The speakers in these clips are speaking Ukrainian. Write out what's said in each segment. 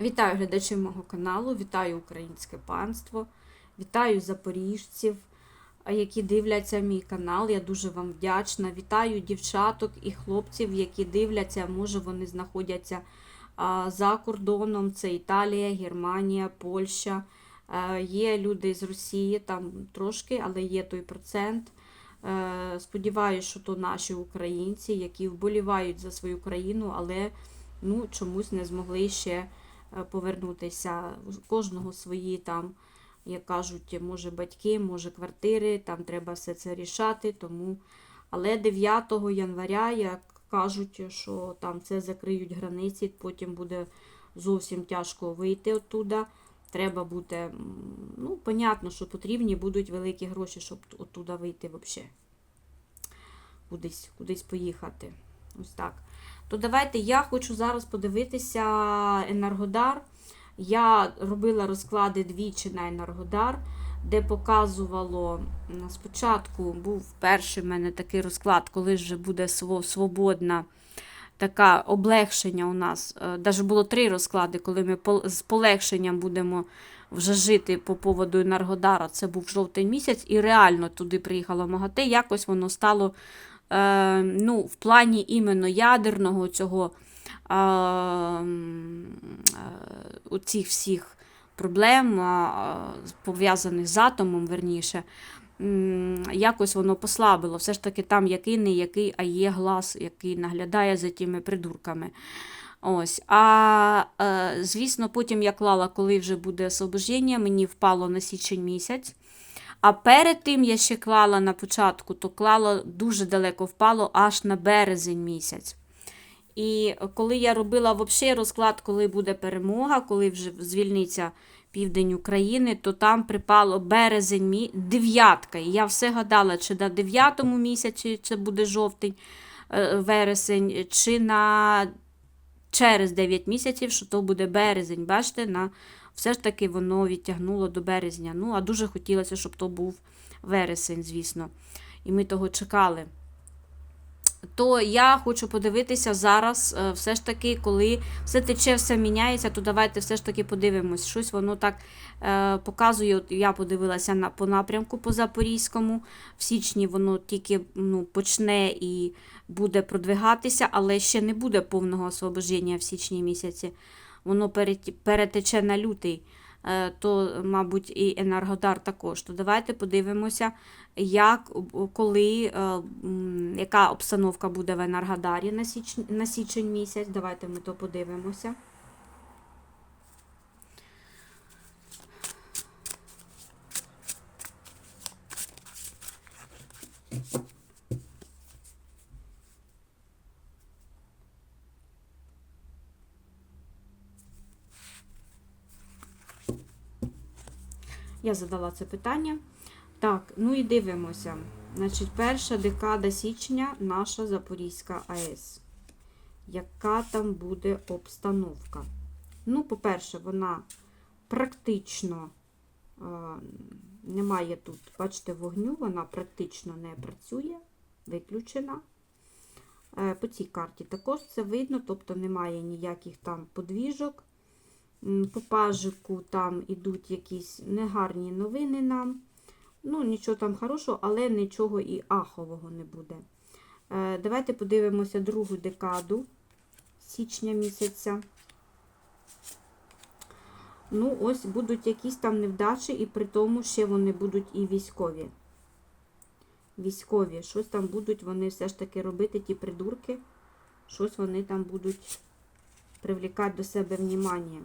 Вітаю глядачів мого каналу, вітаю українське панство, вітаю запоріжців, які дивляться мій канал. Я дуже вам вдячна. Вітаю дівчаток і хлопців, які дивляться, може вони знаходяться за кордоном. Це Італія, Германія, Польща. Є люди з Росії, там трошки, але є той процент. Сподіваюся, що то наші українці, які вболівають за свою країну, але ну, чомусь не змогли ще повернутися. У кожного свої там, як кажуть, може батьки, може квартири, там треба все це рішати. Тому... Але 9 января, як кажуть, що там це закриють границі, потім буде зовсім тяжко вийти оттуда. Треба м, ну, понятно, що потрібні будуть великі гроші, щоб оттуда вийти взагалі. Кудись, кудись поїхати. Ось так. То давайте я хочу зараз подивитися Енергодар. Я робила розклади двічі на Енергодар, де показувало спочатку був перший в мене такий розклад, коли вже буде свободна така облегшення у нас. Навіть було три розклади, коли ми з полегшенням будемо вже жити по поводу Енергодара. Це був жовтий місяць, і реально туди приїхала МАГАТЕ. Якось воно стало е, ну, в плані іменно ядерного цього е, е, цих всіх проблем, пов'язаних з атомом, верніше, якось воно послабило. Все ж таки там який не який, а є глас, який наглядає за тими придурками. Ось. А е, звісно, потім я клала, коли вже буде освобождення, мені впало на січень місяць. А перед тим я ще клала на початку, то клала дуже далеко впало аж на березень місяць. І коли я робила взагалі розклад, коли буде перемога, коли вже звільниться південь України, то там припало березень дев'ятка. І я все гадала, чи на дев'ятому місяці це буде жовтень, е, вересень, чи на через 9 місяців, що то буде березень. Бачите, на... все ж таки воно відтягнуло до березня. Ну, а дуже хотілося, щоб то був вересень, звісно. І ми того чекали. То я хочу подивитися зараз, е, все ж таки, коли все тече, все міняється, то давайте все ж таки подивимось. Щось воно так е, показує. От я подивилася на, по напрямку по Запорізькому. В січні воно тільки ну, почне і буде продвигатися, але ще не буде повного освобождення в січні місяці. Воно перет- перетече на лютий. Е, То, мабуть, і Енергодар також. То давайте подивимося, як, коли, е, яка обстановка буде в Енергодарі на, січень, на січень місяць. Давайте ми то подивимося. Я задала це питання. Так, ну і дивимося. Значить, перша декада січня наша Запорізька АЕС. Яка там буде обстановка? Ну, по-перше, вона практично е, немає тут, бачите, вогню, вона практично не працює, виключена. Е, по цій карті також це видно, тобто немає ніяких там подвіжок. По пажику там ідуть якісь негарні новини нам. Ну, нічого там хорошого, але нічого і ахового не буде. Е, Давайте подивимося другу декаду січня місяця. Ну, ось будуть якісь там невдачі, і при тому ще вони будуть і військові. Військові, щось там будуть вони все ж таки робити, ті придурки. Щось вони там будуть привлікати до себе внимання.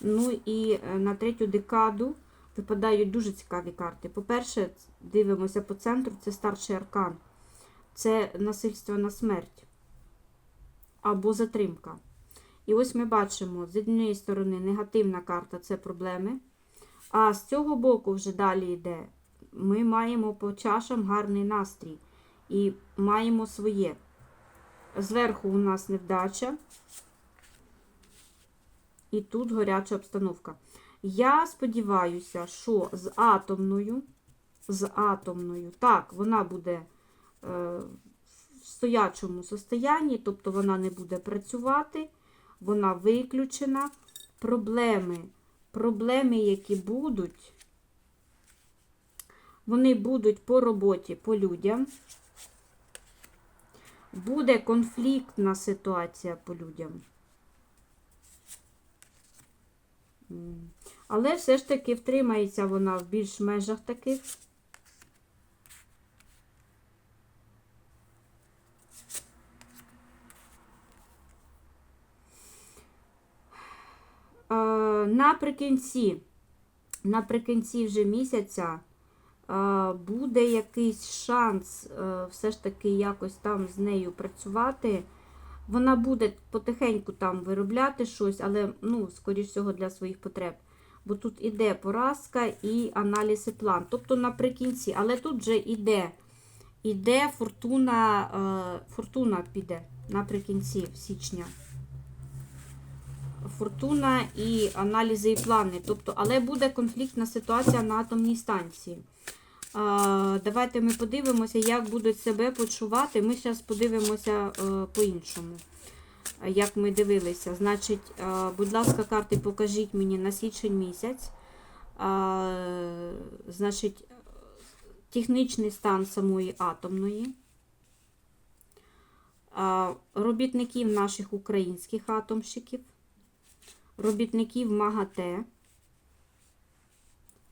Ну і е, на третю декаду випадають дуже цікаві карти. По-перше, дивимося по центру, це старший аркан. Це насильство на смерть або затримка. І ось ми бачимо, з однієї сторони негативна карта це проблеми. А з цього боку вже далі йде. Ми маємо по чашам гарний настрій і маємо своє. Зверху у нас невдача. І тут гаряча обстановка. Я сподіваюся, що з атомною, з атомною, так, вона буде е, в стоячому состоянні, тобто вона не буде працювати, вона виключена. Проблеми, проблеми, які будуть, вони будуть по роботі, по людям. Буде конфліктна ситуація по людям. Але все ж таки втримається вона в більш межах таких. Е, Наприкінці, наприкінці вже місяця е, буде якийсь шанс е, все ж таки якось там з нею працювати. Вона буде потихеньку там виробляти щось, але, ну, скоріш всього, для своїх потреб. Бо тут іде поразка і аналіз і план. Тобто наприкінці, але тут вже іде, іде фортуна, е, фортуна піде наприкінці січня. Фортуна і аналізи і плани. Тобто, але буде конфліктна ситуація на атомній станції. Давайте ми подивимося, як будуть себе почувати. Ми зараз подивимося е, по-іншому. Як ми дивилися. Значить, е, будь ласка, карти, покажіть мені на січень місяць. Значить, технічний стан самої атомної. Робітників наших українських атомщиків робітників МАГАТЕ.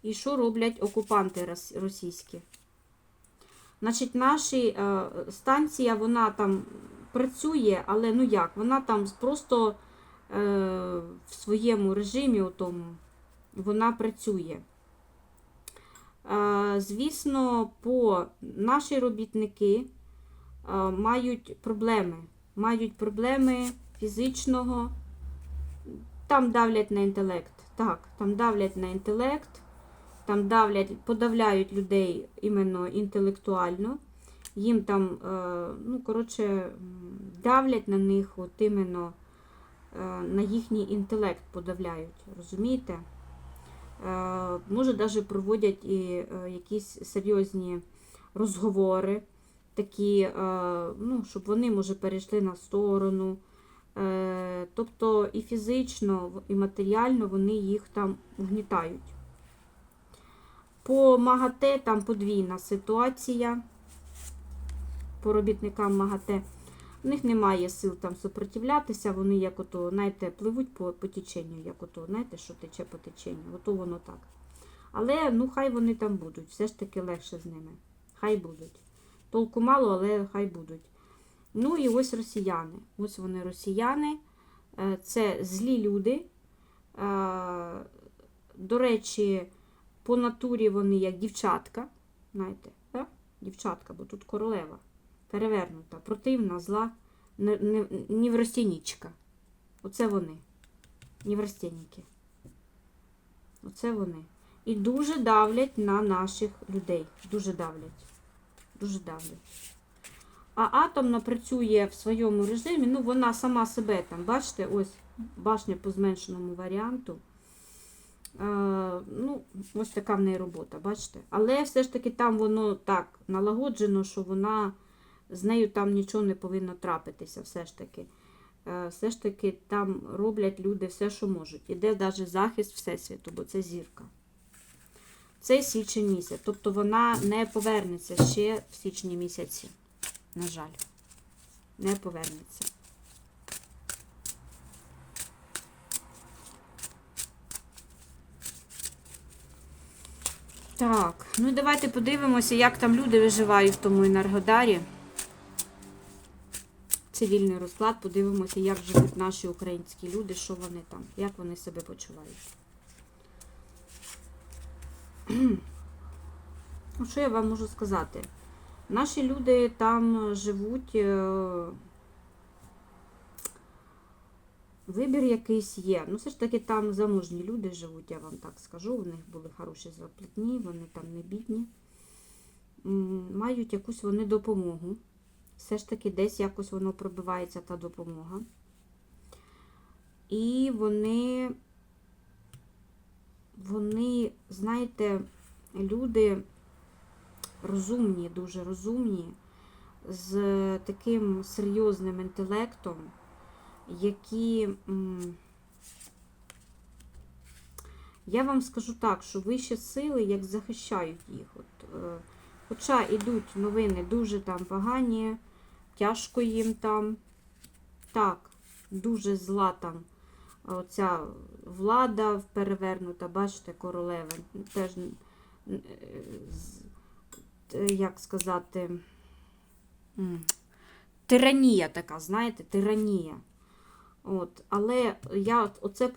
І що роблять окупанти російські? Значить, наші е, станція, вона там працює, але ну як, вона там просто е, в своєму режимі, у тому, вона працює. Е, звісно, по наші робітники е, мають проблеми. Мають проблеми фізичного. Там давлять на інтелект. Так, там давлять на інтелект, там давлять, подавляють людей іменно інтелектуально. Їм там, е, ну, коротше, давлять на них от іменно е, на їхній інтелект подавляють. Розумієте? Е, може, навіть проводять і якісь серйозні розговори, такі, ну, щоб вони, може, перейшли на сторону. Тобто і фізично, і матеріально вони їх там угнітають. По МАГАТЕ там подвійна ситуація. По робітникам МАГАТЕ. В них немає сил там супротивлятися, вони як ото, знаєте, пливуть по, по теченню, як ото, знаєте, що тече по теченню. Ото воно так. Але ну хай вони там будуть, все ж таки легше з ними. Хай будуть. Толку мало, але хай будуть. Ну і ось росіяни. Ось вони росіяни. Е, Це злі люди. Е, До речі, по натурі вони як дівчатка. Знаєте, да? дівчатка, бо тут королева. Перевернута, противна, зла, не- Оце вони. Неврастенніки. Оце вони. І дуже давлять на наших людей. Дуже давлять. Дуже давлять. А атомна працює в своєму режимі, ну вона сама себе там, бачите, ось башня по зменшеному варіанту. Ну, ось така в неї робота, бачите? Але все ж таки там воно так налагоджено, що вона з нею там нічого не повинно трапитися, все ж таки. Е, все ж таки там роблять люди все, що можуть. Іде навіть захист Всесвіту, бо це зірка. Це січень місяць. Тобто вона не повернеться ще в січні місяці. На жаль, не повернеться. Так, ну давайте подивимося, як там люди виживають в тому енергодарі. Цивільний розклад, подивимося, як живуть наші українські люди, що вони там, як вони себе почувають. Що я вам можу сказати? Наші люди там живуть, е, вибір якийсь є. Ну, все ж таки там заможні люди живуть, я вам так скажу. У них були хороші зарплатні, вони там не бідні. Мають якусь вони допомогу. Все ж таки десь якось воно пробивається та допомога. І вони, вони, знаєте, люди розумні, дуже розумні, з таким серйозним інтелектом. Які. Я вам скажу так, що вищі сили як захищають їх. От, е, хоча йдуть новини дуже там погані, тяжко їм там. Так, дуже зла там оця влада перевернута, бачите, королева. Теж, е, е, як сказати, тиранія така, знаєте, тиранія. От, але я оце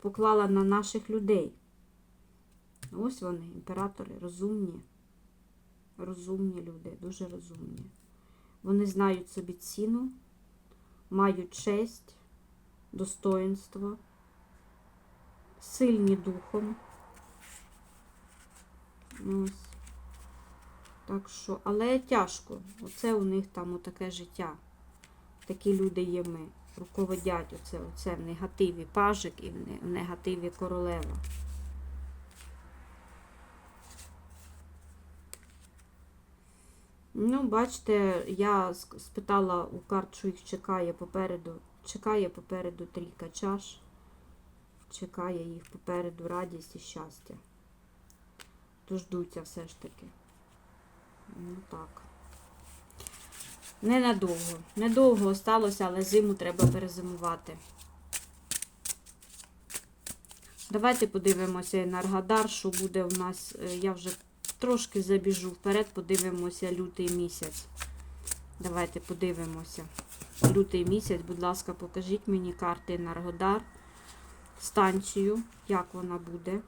поклала на наших людей. Ось вони, імператори, розумні. Розумні люди, дуже розумні. Вони знають собі ціну, мають честь, достоинство, сильні духом. Ось. Так що, але тяжко. Оце у них там отаке життя. Такі люди є ми. Руководять оце, оце в негативі пажик і в негативі королева. Ну, бачите, я спитала у карт, що їх чекає попереду. Чекає попереду трійка чаш. Чекає їх попереду радість і щастя. Дождуться все ж таки. Ну так. Ненадовго. Недовго осталося, але зиму треба перезимувати. Давайте подивимося Енергодар, що буде у нас. Е, Я вже трошки забіжу вперед, подивимося лютий місяць. Давайте подивимося. Лютий місяць, будь ласка, покажіть мені карти Енергодар, станцію, як вона буде.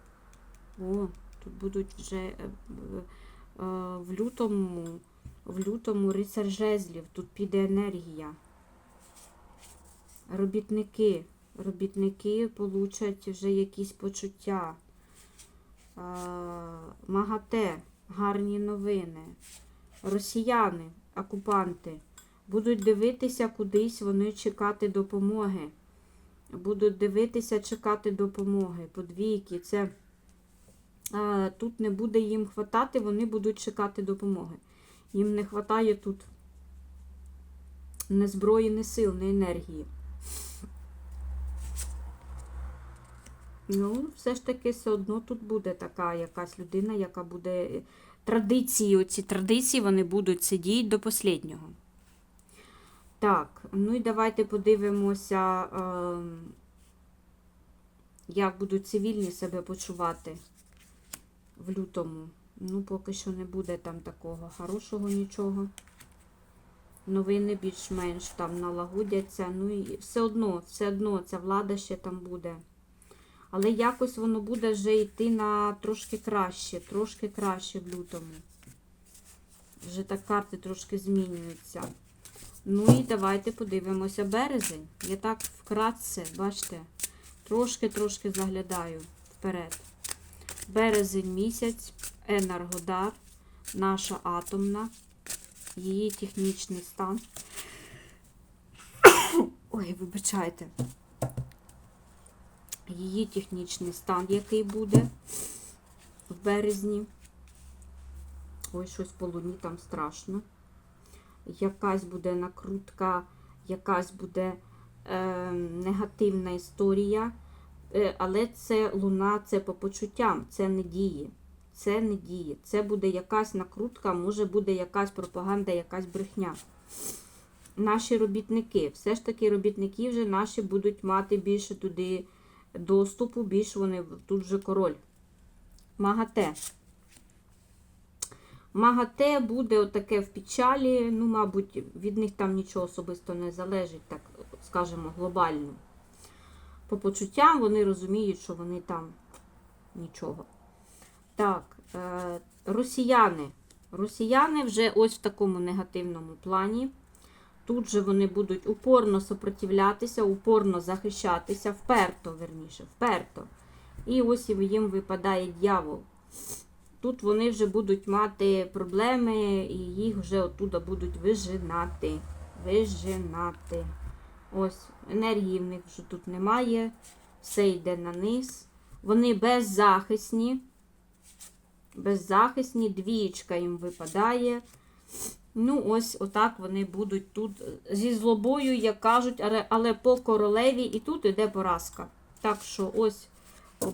О, тут будуть вже е, е, в лютому, в лютому рицар жезлів, тут піде енергія. Робітники. Робітники получать вже якісь почуття. МАГАТЕ, гарні новини. Росіяни, окупанти, будуть дивитися кудись, вони чекати допомоги. Будуть дивитися, чекати допомоги. Подвійки. Це тут не буде їм хватати, вони будуть чекати допомоги. Їм не хватає тут не зброї, не сил, не енергії. Ну, все ж таки, все одно тут буде така якась людина, яка буде. е, Традиції, оці традиції, вони будуть сидіти до останнього. Так, ну і давайте подивимося, ем, як будуть цивільні себе почувати в лютому. Ну, поки що не буде там такого хорошого нічого. Новини більш-менш там налагодяться. Ну і все одно, все одно ця влада ще там буде. Але якось воно буде вже йти на трошки краще, трошки краще в лютому. Вже так карти трошки змінюються. Ну і давайте подивимося березень. Я так вкратце, бачите, трошки-трошки заглядаю вперед. Березень місяць, Енергодар, наша атомна, її технічний стан. Ой, вибачайте її технічний стан, який буде в березні. Ой, щось по луні там страшно. Якась буде накрутка, якась буде е, негативна історія. Е, але це луна, це по почуттям, це не діє. Це не діє. Це буде якась накрутка, може буде якась пропаганда, якась брехня. Наші робітники, все ж таки робітники вже наші будуть мати більше туди доступу, більш вони тут вже король. МАГАТЕ. МАГАТЕ буде отаке в печалі, ну, мабуть, від них там нічого особисто не залежить, так скажемо, глобально. По почуттям вони розуміють, що вони там нічого. Так, е, росіяни. Росіяни вже ось в такому негативному плані. Тут же вони будуть упорно сопротивлятися, упорно захищатися, вперто, верніше, вперто. І ось їм випадає дьявол. Тут вони вже будуть мати проблеми, і їх вже оттуда будуть вижинати. Вижинати. Ось, енергії в них вже тут немає. Все йде на низ. Вони беззахисні. Беззахисні, двієчка їм випадає. Ну, ось отак вони будуть тут зі злобою, як кажуть, але, але по королеві і тут іде поразка. Так що ось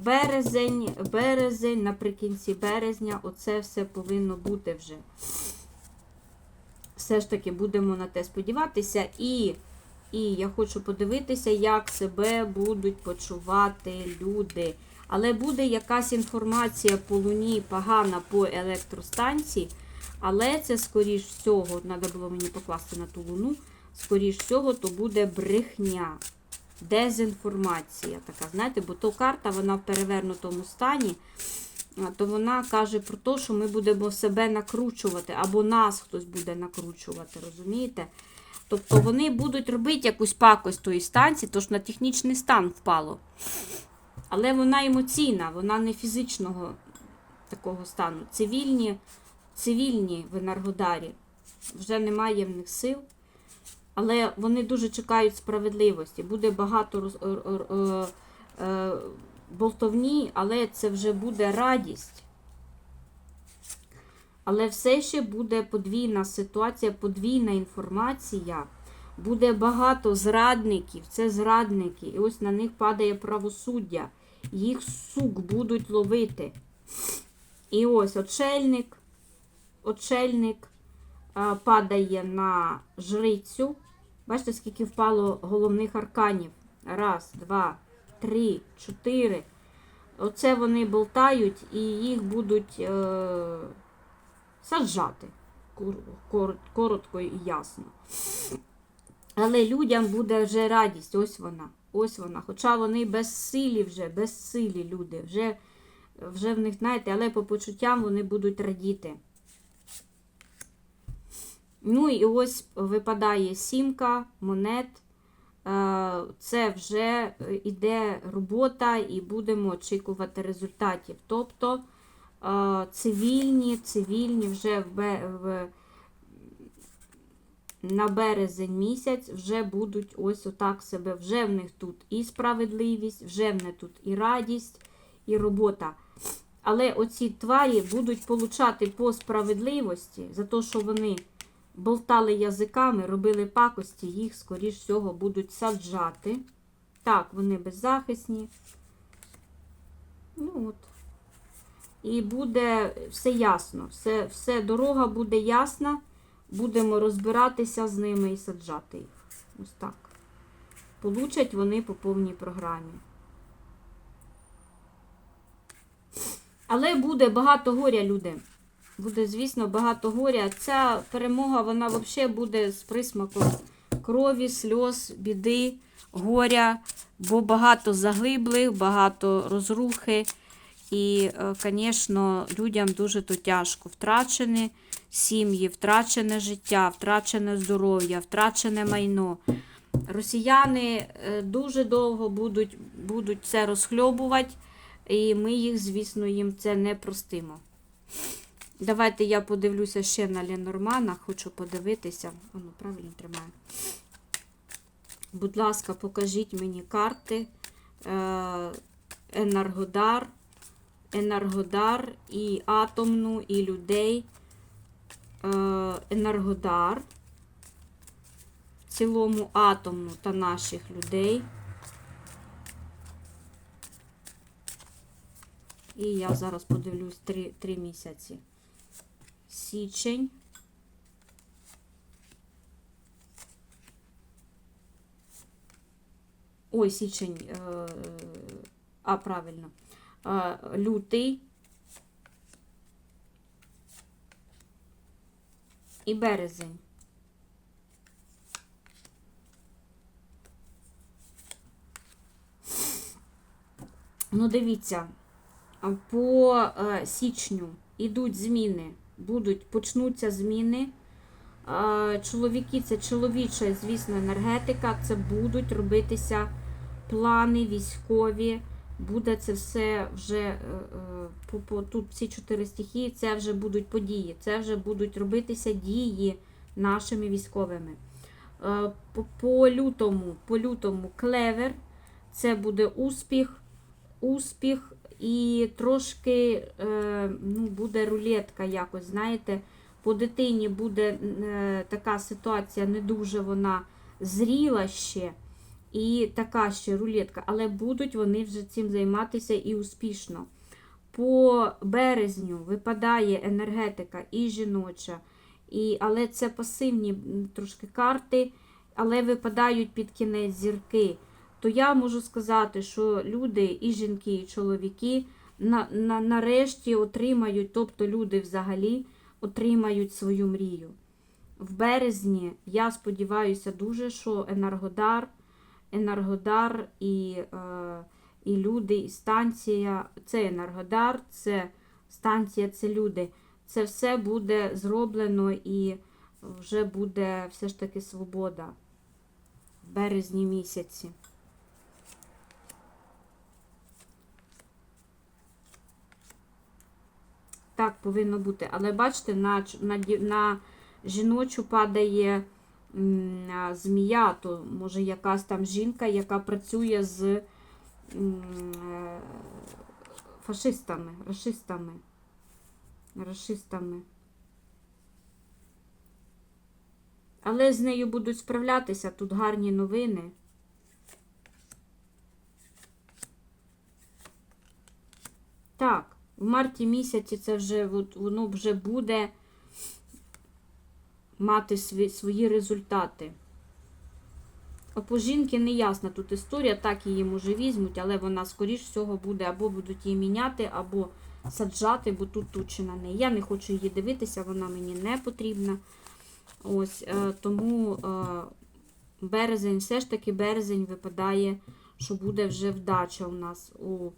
березень, березень, наприкінці березня, оце все повинно бути вже. Все ж таки будемо на те сподіватися. І, і я хочу подивитися, як себе будуть почувати люди. Але буде якась інформація по луні погана по електростанції. Але це, скоріш всього, треба було мені покласти на ту луну, скоріш всього, то буде брехня, дезінформація така, знаєте, бо то карта, вона в перевернутому стані, то вона каже про те, що ми будемо себе накручувати, або нас хтось буде накручувати, розумієте? Тобто вони будуть робити якусь пакость тої станції, тож на технічний стан впало. Але вона емоційна, вона не фізичного такого стану. Цивільні цивільні в Енергодарі. Вже немає в них сил. Але вони дуже чекають справедливості. Буде багато роз... е, е, е, болтовні, але це вже буде радість. Але все ще буде подвійна ситуація, подвійна інформація. Буде багато зрадників, це зрадники. І ось на них падає правосуддя. Їх сук будуть ловити. І ось очельник очельник а, падає на жрицю. Бачите, скільки впало головних арканів. Раз, два, три, чотири. Оце вони болтають і їх будуть е, саджати. Кор- кор- Коротко і ясно. Але людям буде вже радість. Ось вона. Ось вона. Хоча вони безсилі вже, безсилі люди. Вже, вже в них, знаєте, але по почуттям вони будуть радіти. Ну і ось випадає сімка, монет. Е, Це вже йде робота і будемо очікувати результатів. Тобто е, цивільні, цивільні вже в, на березень місяць вже будуть ось отак себе. Вже в них тут і справедливість, вже в них тут і радість, і робота. Але оці тварі будуть получати по справедливості за те, що вони болтали язиками, робили пакості, їх, скоріш всього, будуть саджати. Так, вони беззахисні. Ну от. І буде все ясно. Все, все дорога буде ясна. Будемо розбиратися з ними і саджати їх. Ось так. Получать вони по повній програмі. Але буде багато горя, люди. Буде, звісно, багато горя. Ця перемога, вона взагалі буде з присмаком крові, сльоз, біди, горя, бо багато загиблих, багато розрухи. І, звісно, людям дуже то тяжко. Втрачені сім'ї, втрачене життя, втрачене здоров'я, втрачене майно. Росіяни е, дуже довго будуть, будуть це розхльобувати, і ми їх, звісно, їм це не простимо. Давайте я подивлюся ще на Ленормана, хочу подивитися. А, ну, правильно тримаю. Будь ласка, покажіть мені карти. Е, Енергодар, Енергодар і атомну, і людей. Е, Енергодар. В цілому атомну та наших людей. І я зараз подивлюсь 3, 3 місяці. Січень. Ой, січень. Е, а, правильно. Е, лютий. І березень. Ну, дивіться, по е, січню йдуть зміни, будуть, почнуться зміни. Чоловіки це чоловіча, звісно, енергетика, це будуть робитися плани військові. Буде це все вже е, е, по, по, тут всі чотири стихії, це вже будуть події, це вже будуть робитися дії нашими військовими. Е, по, по лютому, по лютому клевер, це буде успіх, успіх і трошки ну, буде рулетка якось, знаєте, По дитині буде така ситуація, не дуже вона зріла ще. І така ще рулетка, але будуть вони вже цим займатися і успішно. По березню випадає енергетика і жіноча, і, але це пасивні трошки карти, але випадають під кінець зірки. То я можу сказати, що люди, і жінки, і чоловіки на, на, нарешті отримають, тобто люди взагалі отримають свою мрію. В березні я сподіваюся дуже, що Енергодар, Енергодар і, е, і люди, і станція це Енергодар, це станція, це люди. Це все буде зроблено і вже буде все ж таки свобода в березні місяці. Так повинно бути. Але бачите, на, на, на жіночу падає змія, то може якась там жінка, яка працює з е, фашистами, расистами. Расистами. Але з нею будуть справлятися, тут гарні новини. Так, в марті місяці це вже от, воно вже буде мати свої результати. А по жінки не ясна тут історія, так її може візьмуть, але вона, скоріш всього, буде або будуть її міняти, або саджати, бо тут тучі на неї. Я не хочу її дивитися, вона мені не потрібна. Ось, е, тому е, березень, все ж таки березень випадає, що буде вже вдача у нас у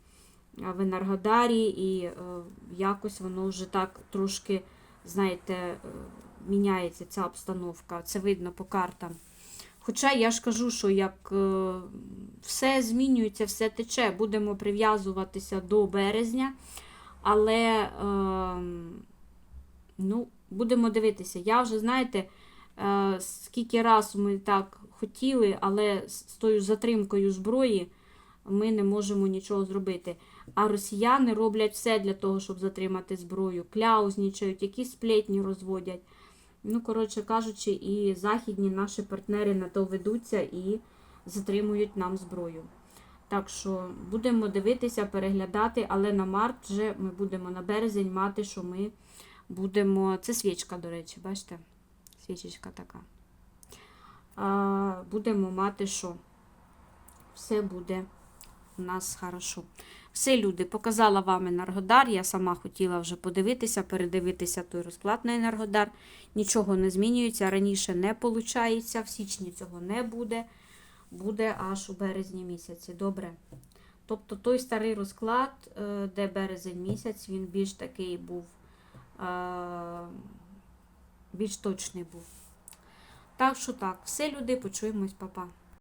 в Енергодарі, і е, якось воно вже так трошки, знаєте, е, міняється ця обстановка. Це видно по картам. Хоча я ж кажу, що як е, все змінюється, все тече, будемо прив'язуватися до березня, але е, ну, будемо дивитися. Я вже, знаєте, е, скільки раз ми так хотіли, але з тою затримкою зброї ми не можемо нічого зробити. А росіяни роблять все для того, щоб затримати зброю, кляузнічають, якісь сплетні розводять. Ну, коротше кажучи, і західні наші партнери на то ведуться і затримують нам зброю. Так що будемо дивитися, переглядати, але на март вже ми будемо на березень мати, що ми будемо. Це свічка, до речі, бачите? Свічечка така. А, будемо мати, що все буде у нас хорошо. Все, люди, показала вам Енергодар. Я сама хотіла вже подивитися, передивитися той розклад на Енергодар. Нічого не змінюється. Раніше не виходить, в січні цього не буде. Буде аж у березні місяці. Добре. Тобто той старий розклад, е, де березень місяць, він більш такий був, е, більш точний був. Так що так, все, люди, почуємось, па-па.